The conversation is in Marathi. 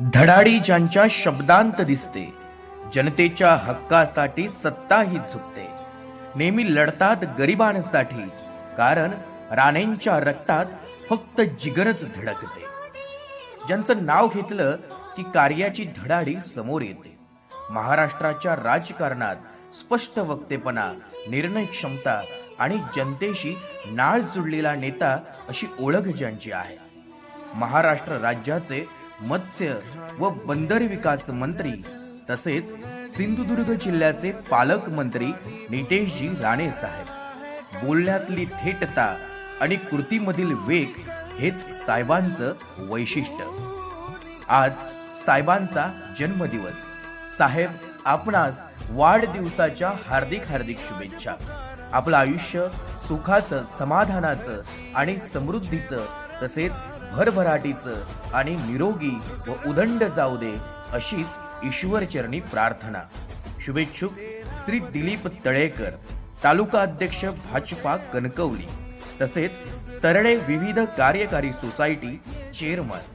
धडाडी ज्यांच्या शब्दांत दिसते जनतेच्या हक्कासाठी सत्ताही झुकते. नेहमी लढतात गरिबांसाठी कारण राणेंच्या रक्तात फक्त जिगरच धडकते. ज्यांचं नाव घेतलं की कार्याची धडाडी समोर येते. महाराष्ट्राच्या राजकारणात स्पष्ट वक्तेपणा निर्णय क्षमता आणि जनतेशी नाळ जुळलेला नेता अशी ओळख ज्यांची आहे. महाराष्ट्र राज्याचे मत्स्य व बंदर विकास मंत्री तसेच सिंधुदुर्ग जिल्ह्याचे पालकमंत्री नितेशजी राणे साहेब. बोलण्यातली थेटता आणि कृतीमधील वेग हेच साहेबांचं वैशिष्ट्य. आज साहेबांचा जन्मदिवस. साहेब आपणास वाढदिवसाच्या हार्दिक हार्दिक शुभेच्छा. आपलं आयुष्य सुखाचं समाधानाचं आणि समृद्धीचं तसेच भरभराटीचं आणि निरोगी व उदंड जाऊ दे अशीच ईश्वरचरणी प्रार्थना. शुभेच्छुक श्री दिलीप तळेकर तालुका अध्यक्ष भाजपा कणकवली तसेच तरणे विविध कार्यकारी सोसायटी चेअरमन.